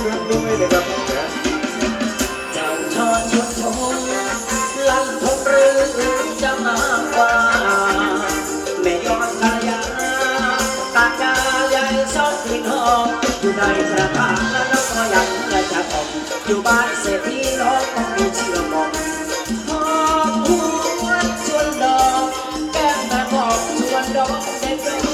เมืองด้วยนกับนะจ้าชอชดชมลันทมหรือจะมาว่าแม่ยอดกรยตากาใหอกหินหอมอยู่ในพระพาและน้องก็ยจะอมอยู่บ้านเศรษฐีน้องต้องมีชื่มอหอมหัวชวนดอกแกมแต่บอกชวนดอก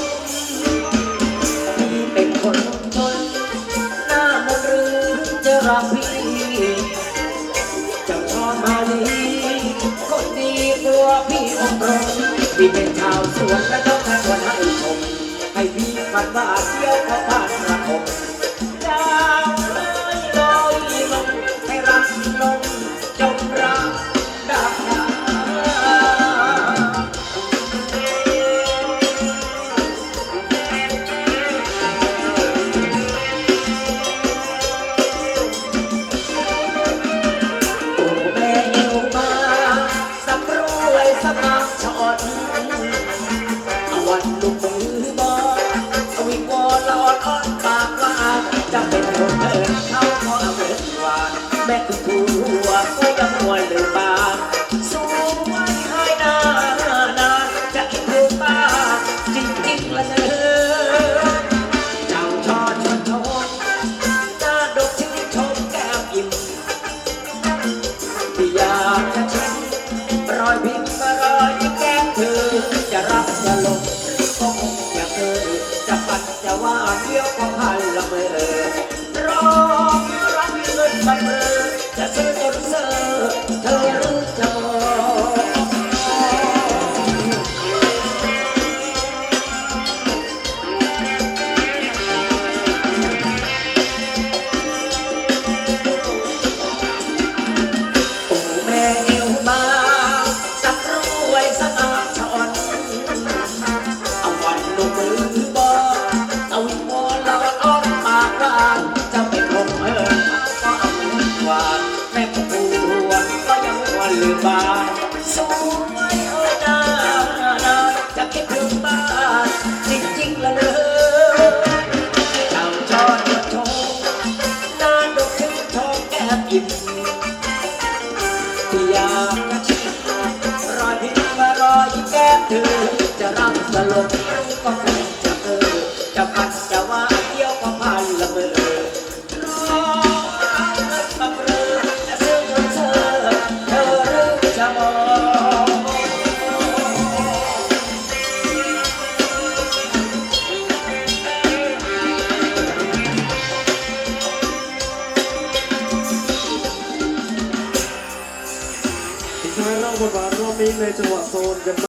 ักพี่จำชอนมาดีคนดีตัวพี่องค์รงพี่เป็นชาวสวนและต้องการชวนให้ชมให้พี่ฝันว่าเที่ยวเขา สมาชอน Oh, hi. บ้านสวยเออนานาจะคิดถึงบ้านจริงๆละเลยทำทอดกระทงนานดกถึงทองแอบอิ่มที่ยากรอยพิมมารอแก้เธอจะรับสลบ คนมาร่วมมิตรในจังหวะโซนกัน